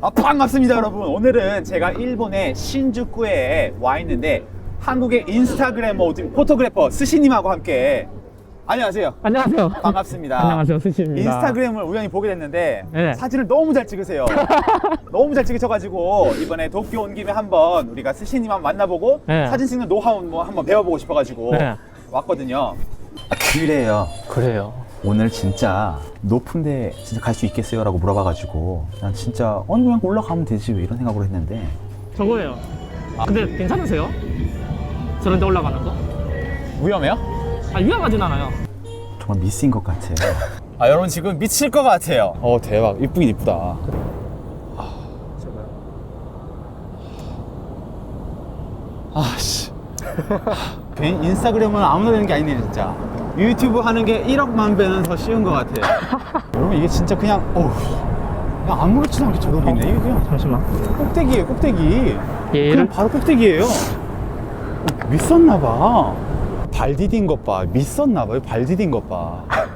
아, 반갑습니다, 여러분. 오늘은 제가 일본의 신주쿠에 와 있는데 한국의 인스타그래머, 포토그래퍼 스시님하고 함께 안녕하세요. 안녕하세요. 반갑습니다. 안녕하세요, 스시입니다. 인스타그램을 우연히 보게 됐는데 네. 사진을 너무 잘 찍으세요. 너무 잘 찍으셔가지고 이번에 도쿄 온 김에 한번 우리가 스시님 한번 만나보고 네. 사진 찍는 노하우 뭐 한번 배워보고 싶어가지고 네. 왔거든요. 아, 그래요. 그래요. 오늘 진짜 높은데 진짜 갈 수 있겠어요? 라고 물어봐가지고 난 진짜 아니 그냥 올라가면 되지 왜 이런 생각으로 했는데 저거예요. 근데 괜찮으세요? 저런 데 올라가는 거? 위험해요? 아, 위험하진 않아요. 정말 미스인 것 같아요 아 여러분 지금 미칠 것 같아요 어 대박 이쁘긴 이쁘다 아씨 인스타그램은 아무나 되는 게 아니네 진짜 유튜브 하는 게 1억만 배는 더 쉬운 것 같아 여러분 이게 진짜 그냥 어우 그냥 아무렇지도 않게 저러고 있네. 이게 그냥 잠시만. 꼭대기예요 꼭대기. 얘를 그냥 바로 꼭대기예요. 어, 미쳤나봐. 발 디딘 것봐. 미쳤나봐. 발 디딘 것봐.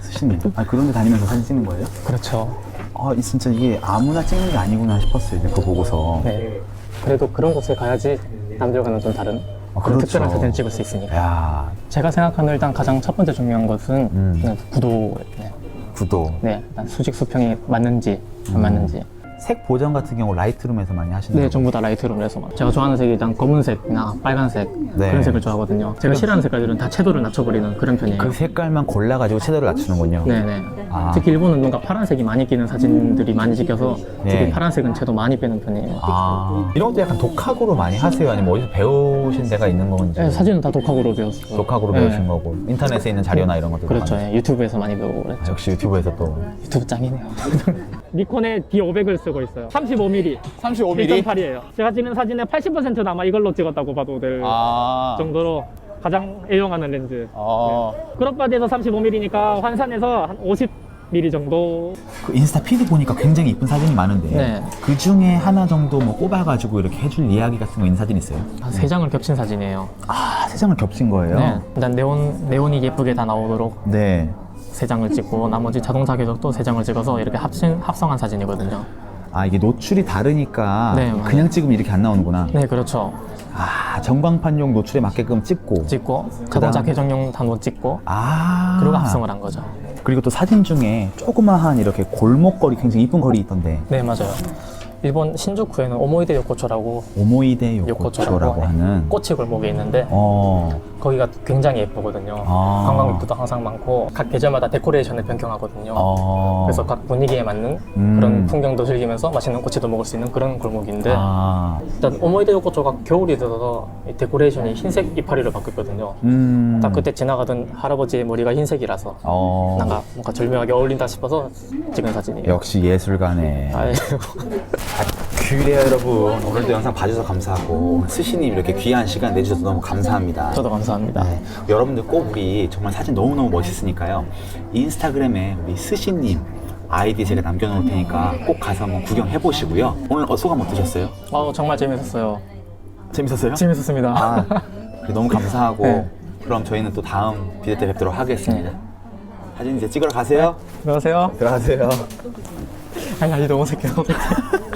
스시님. 아 그런 데 다니면서 사진 찍는 거예요? 그렇죠. 아 이- 진짜 이게 아무나 찍는 게 아니구나 싶었어요 그거 보고서. 네. 그래도 그런 곳에 가야지 남들과는 좀 다른 아, 그런 그렇죠. 특별한 사진을 찍을 수 있으니까. 야 제가 생각하는 일단 가장 첫 번째 중요한 것은 음. 구도. 네. 구도 네. 일단 수직 수평이 맞는지 안 음. 맞는지. 색 보정 같은 경우 라이트룸에서 많이 하시는 네, 전부 다 라이트룸에서만. 제가 좋아하는 색이 일단 검은색이나 빨간색 네. 그런 색을 좋아하거든요. 제가 싫어하는 색깔들은 다 채도를 낮춰버리는 그런 편이에요. 그 색깔만 골라가지고 채도를 낮추는군요 네네. 아. 특히 일본은 뭔가 파란색이 많이 끼는 사진들이 많이 찍혀서 네. 특히 파란색은 채도 많이 빼는 편이에요. 아 이런 것도 약간 독학으로 많이 하세요? 아니면 어디서 배우신 데가 있는 건지 네, 사진은 다 독학으로 배웠어요. 독학으로 네. 배우신 거고 인터넷에 있는 자료나 이런 것들 그렇죠. 예, 유튜브에서 많이 배우고 그랬죠. 아, 역시 유튜브에서 또 유튜브 짱이네요. 니콘의 D500을 쓰고 있어요. 35mm. 35mm 1.8이에요. 제가 찍는 사진의 80%는 아마 이걸로 찍었다고 봐도 될 아 정도로 가장 애용하는 렌즈. 어. 크롭바디에서 35mm니까 환산해서 한 50mm 정도. 그 인스타 피드 보니까 굉장히 이쁜 사진이 많은데 네. 그 중에 하나 정도 뭐 꼽아가지고 이렇게 해줄 이야기 같은 거 있는 사진 있어요? 한 세 장을 겹친 사진이에요. 아, 세 장을 겹친 거예요? 네. 일단 네온 네온이 예쁘게 다 나오도록 네. 세 장을 찍고 나머지 자동차 궤적도 세 장을 찍어서 이렇게 합친 합성한 사진이거든요. 아, 이게 노출이 다르니까 네, 맞아요. 그냥 찍으면 이렇게 안 나오는구나. 네, 그렇죠. 아, 전광판용 노출에 맞게끔 찍고. 찍고 자동차 궤적용 단도 찍고 아. 그리고 합성을 한 거죠. 그리고 또 사진 중에 조그마한 이렇게 골목거리 굉장히 이쁜 거리 있던데. 네, 맞아요. 일본 신주쿠에는 오모이데 요코초라고 오모이데 요코초라고 하는. 꼬치 골목이 있는데 어. 거기가 굉장히 예쁘거든요. 아. 관광객도 항상 많고 각 계절마다 데코레이션을 변경하거든요. 어. 그래서 각 분위기에 맞는 음. 그런 풍경도 즐기면서 맛있는 꼬치도 먹을 수 있는 그런 골목인데 아. 일단 오모이데 요코초가 겨울이 들어서 이 데코레이션이 흰색 이파리로 바뀌었거든요. 음. 딱 그때 지나가던 할아버지의 머리가 흰색이라서 어. 뭔가 뭔가 절묘하게 어울린다 싶어서 찍은 사진이에요. 역시 예술가네. 아이고. 그래요 여러분 오늘도 영상 봐주셔서 감사하고 스시님 이렇게 귀한 시간 내주셔서 너무 감사합니다 저도 감사합니다. 네, 여러분들 꼭 우리 정말 사진 너무너무 멋있으니까요 인스타그램에 우리 스시님 아이디 제가 남겨놓을 테니까 꼭 가서 한번 구경해 보시고요 오늘 어, 소감 어떠셨어요? 어, 정말 재밌었어요. 재밌었어요? 재밌었습니다. 아 그래, 너무 감사하고 네. 그럼 저희는 또 다음 비대 때 뵙도록 하겠습니다 사진 이제 찍으러 가세요 안녕하세요. 들어가세요 아니, 아니, 너무 어색해, 어색해.